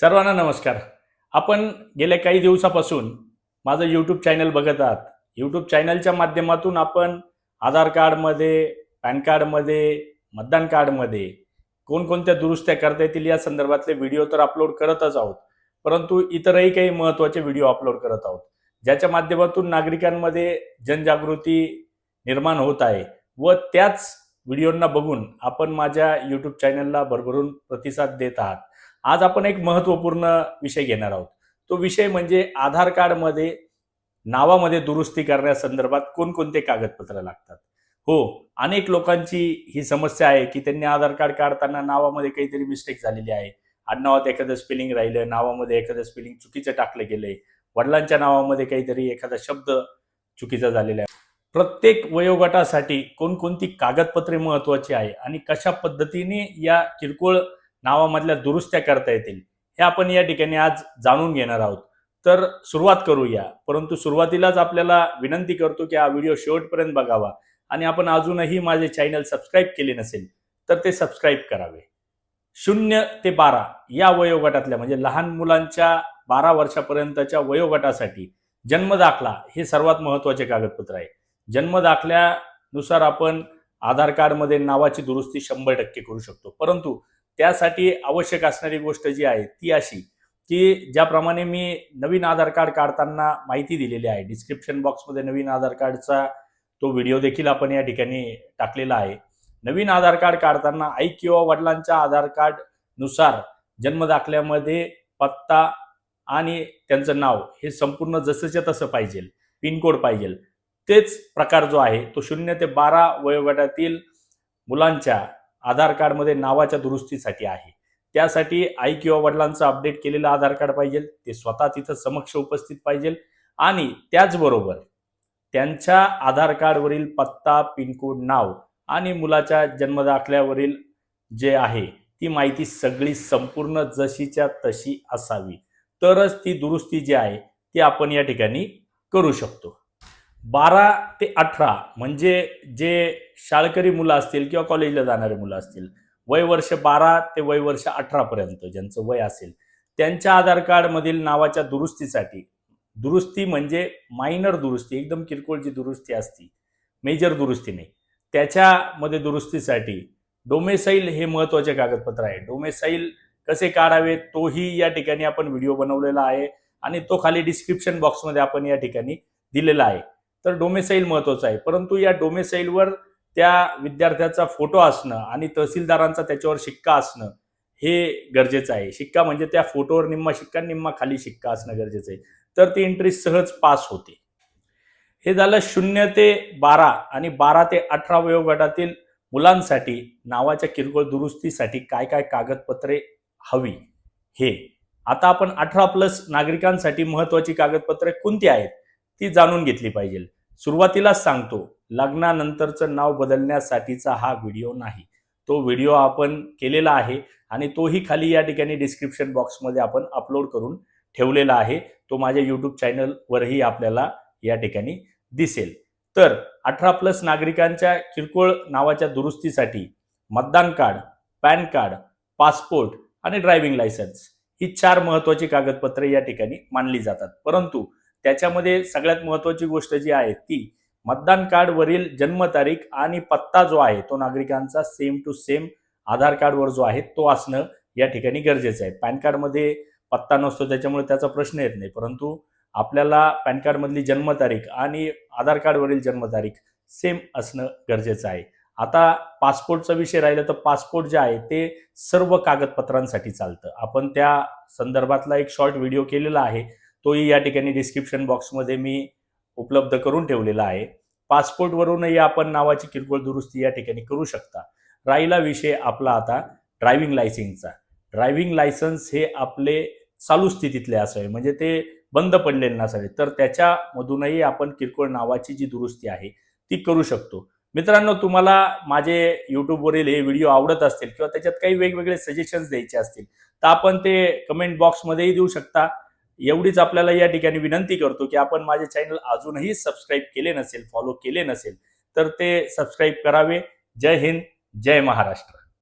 सर्वांना नमस्कार. आपण गेल्या काही दिवसापासून माझं यूट्यूब चॅनल बघत आहात. यूट्यूब चॅनलच्या माध्यमातून आपण आधार कार्डमध्ये पॅन कार्डमध्ये मतदान कार्डमध्ये कोणकोणत्या दुरुस्त्या करता येतील या संदर्भातले व्हिडिओ तर अपलोड करतच आहोत. परंतु इतरही काही महत्त्वाचे व्हिडिओ अपलोड करत आहोत. ज्याच्या माध्यमातून नागरिकांमध्ये जनजागृती निर्माण होत आहे व त्याच व्हिडिओंना बघून आपण माझ्या यूट्यूब चॅनलला भरभरून प्रतिसाद देत आहात. आज आपण एक महत्त्वपूर्ण विषय घेणार आहोत. तो विषय म्हणजे आधार कार्डमध्ये नावामध्ये दुरुस्ती करण्यासंदर्भात कोणकोणते कागदपत्र लागतात? हो अनेक लोकांची ही समस्या आहे की त्यांनी आधार कार्ड काढताना नावामध्ये काहीतरी मिस्टेक झालेली आहे. आडनावात एखादं स्पेलिंग राहिलं नावामध्ये एखादं स्पेलिंग चुकीचं टाकलं गेलंय. वडिलांच्या नावामध्ये काहीतरी एखादा शब्द चुकीचा झालेला आहे. प्रत्येक वयोगटासाठी कोणकोणती कागदपत्रे महत्वाची आहे आणि कशा पद्धतीने या किरकोळ नावामधल्या दुरुस्त्या करता येतील हे आपण या ठिकाणी आज जाणून घेणार आहोत. तर सुरुवात करूया. परंतु सुरुवातीलाच आपल्याला विनंती करतो की हा व्हिडिओ शेवटपर्यंत बघावा आणि आपण अजूनही माझे चॅनल सबस्क्राईब केले नसेल तर ते सबस्क्राईब करावे. शून्य ते बारा या वयोगटातल्या म्हणजे लहान मुलांच्या बारा वर्षापर्यंतच्या वयोगटासाठी जन्म दाखला हे सर्वात महत्त्वाचे कागदपत्र आहे. जन्म दाखल्यानुसार आपण आधार कार्डमध्ये नावाची दुरुस्ती शंभर टक्के करू शकतो. परंतु त्यासाठी आवश्यक असणारी गोष्ट जी आहे ती अशी की ज्याप्रमाणे मी नवीन आधार कार्ड काढताना माहिती दिलेली आहे. डिस्क्रिप्शन बॉक्समध्ये नवीन आधार कार्डचा तो व्हिडिओ देखील आपण या ठिकाणी टाकलेला आहे. नवीन आधार कार्ड काढताना आई किंवा वडिलांच्या आधार कार्डनुसार जन्मदाखल्यामध्ये पत्ता आणि त्यांचं नाव हे संपूर्ण जसंच्या तसं पाहिजे पिनकोड पाहिजे तेच प्रकार जो आहे तो शून्य ते बारा वयोगटातील मुलांच्या आधार कार्डमध्ये नावाच्या दुरुस्तीसाठी आहे. त्यासाठी आई किंवा वडिलांचं अपडेट केलेलं आधार कार्ड पाहिजे ते स्वतः तिथं समक्ष उपस्थित पाहिजे आणि त्याचबरोबर त्यांच्या आधार कार्डवरील पत्ता पिनकोड नाव आणि मुलाच्या जन्मदाखल्यावरील जे आहे ती माहिती सगळी संपूर्ण जशीच्या तशी असावी. तरच ती दुरुस्ती जी आहे ती आपण या ठिकाणी करू शकतो. बारा ते अठरा म्हणजे जे शाळकरी मुलं असतील किंवा कॉलेजला जाणारे मुलं असतील वय वर्ष बारा ते वय वर्ष अठरापर्यंत ज्यांचं वय असेल त्यांच्या आधार कार्डमधील नावाच्या दुरुस्तीसाठी दुरुस्ती म्हणजे मायनर दुरुस्ती एकदम किरकोळ जी दुरुस्ती असती मेजर दुरुस्ती नाही. त्याच्यामध्ये दुरुस्तीसाठी डोमेसाईल हे महत्त्वाचे कागदपत्र आहे. डोमेसाईल कसे काढावे तोही या ठिकाणी आपण व्हिडिओ बनवलेला आहे आणि तो खाली डिस्क्रिप्शन बॉक्समध्ये आपण या ठिकाणी दिलेला आहे. तर डोमेसाईल महत्वाचं आहे. परंतु या डोमेसाईलवर त्या विद्यार्थ्याचा फोटो असणं आणि तहसीलदारांचा त्याच्यावर शिक्का असणं हे गरजेचं आहे. शिक्का म्हणजे त्या फोटोवर निम्मा शिक्का निम्मा खाली शिक्का असणं गरजेचं आहे. तर ती एंट्री सहज पास होते. हे झालं शून्य ते बारा आणि बारा ते अठरा वयोगटातील मुलांसाठी नावाच्या किरकोळ दुरुस्तीसाठी काय काय कागदपत्रे हवी हे. आता आपण अठरा प्लस नागरिकांसाठी महत्वाची कागदपत्रे कोणती आहेत? ती जाणून घेतली पाहिजे. सुरुवातीलाच सांगतो लग्नानंतरचं नाव बदलण्यासाठीचा हा व्हिडिओ नाही. तो व्हिडिओ आपण केलेला आहे आणि तोही खाली या ठिकाणी डिस्क्रिप्शन बॉक्समध्ये आपण अपलोड करून ठेवलेला आहे. तो माझ्या यूट्यूब चॅनलवरही आपल्याला या ठिकाणी दिसेल. तर अठरा प्लस नागरिकांच्या किरकोळ नावाच्या दुरुस्तीसाठी मतदान कार्ड पॅन कार्ड पासपोर्ट आणि ड्रायव्हिंग लायसन्स ही चार महत्वाची कागदपत्रे या ठिकाणी मानली जातात. परंतु त्याच्यामध्ये सगळ्यात महत्वाची गोष्ट जी आहे ती मतदान कार्डवरील जन्मतारीख आणि पत्ता जो आहे तो नागरिकांचा सेम टू सेम आधार कार्डवर जो आहे तो असणं या ठिकाणी गरजेचं आहे. पॅन कार्डमध्ये पत्ता नसतो त्याच्यामुळे त्याचा प्रश्न येत नाही. परंतु आपल्याला पॅन कार्डमधली जन्मतारीख आणि आधार कार्डवरील जन्मतारीख सेम असणं गरजेचं आहे. आता पासपोर्टचा विषय राहिला तर पासपोर्ट जे आहे ते सर्व कागदपत्रांसाठी चालतं. आपण त्या संदर्भातला एक शॉर्ट व्हिडिओ केलेला आहे. तोही या ठिकाणी डिस्क्रिप्शन बॉक्समध्ये मी उपलब्ध करून ठेवलेला आहे. पासपोर्टवरूनही आपण नावाची किरकोळ दुरुस्ती या ठिकाणी करू शकता. राहिला विषय आपला आता ड्रायव्हिंग लायसन्सचा ड्रायव्हिंग लायसन्स हे आपले चालू स्थितीतले असावे म्हणजे ते बंद पडलेले नसावे. तर त्याच्यामधूनही आपण किरकोळ नावाची जी दुरुस्ती आहे ती करू शकतो. मित्रांनो तुम्हाला माझे यूट्यूबवरील हे व्हिडिओ आवडत असतील किंवा त्याच्यात काही वेगवेगळे सजेशन्स द्यायचे असतील तर आपण ते कमेंट बॉक्समध्येही देऊ शकता. एवढीच आपल्याला या ठिकाणी विनंती करतो की आपण माझे चॅनल अजूनही सबस्क्राईब केले नसेल फॉलो केले नसेल तर ते सबस्क्राईब करावे. जय हिंद जय महाराष्ट्र.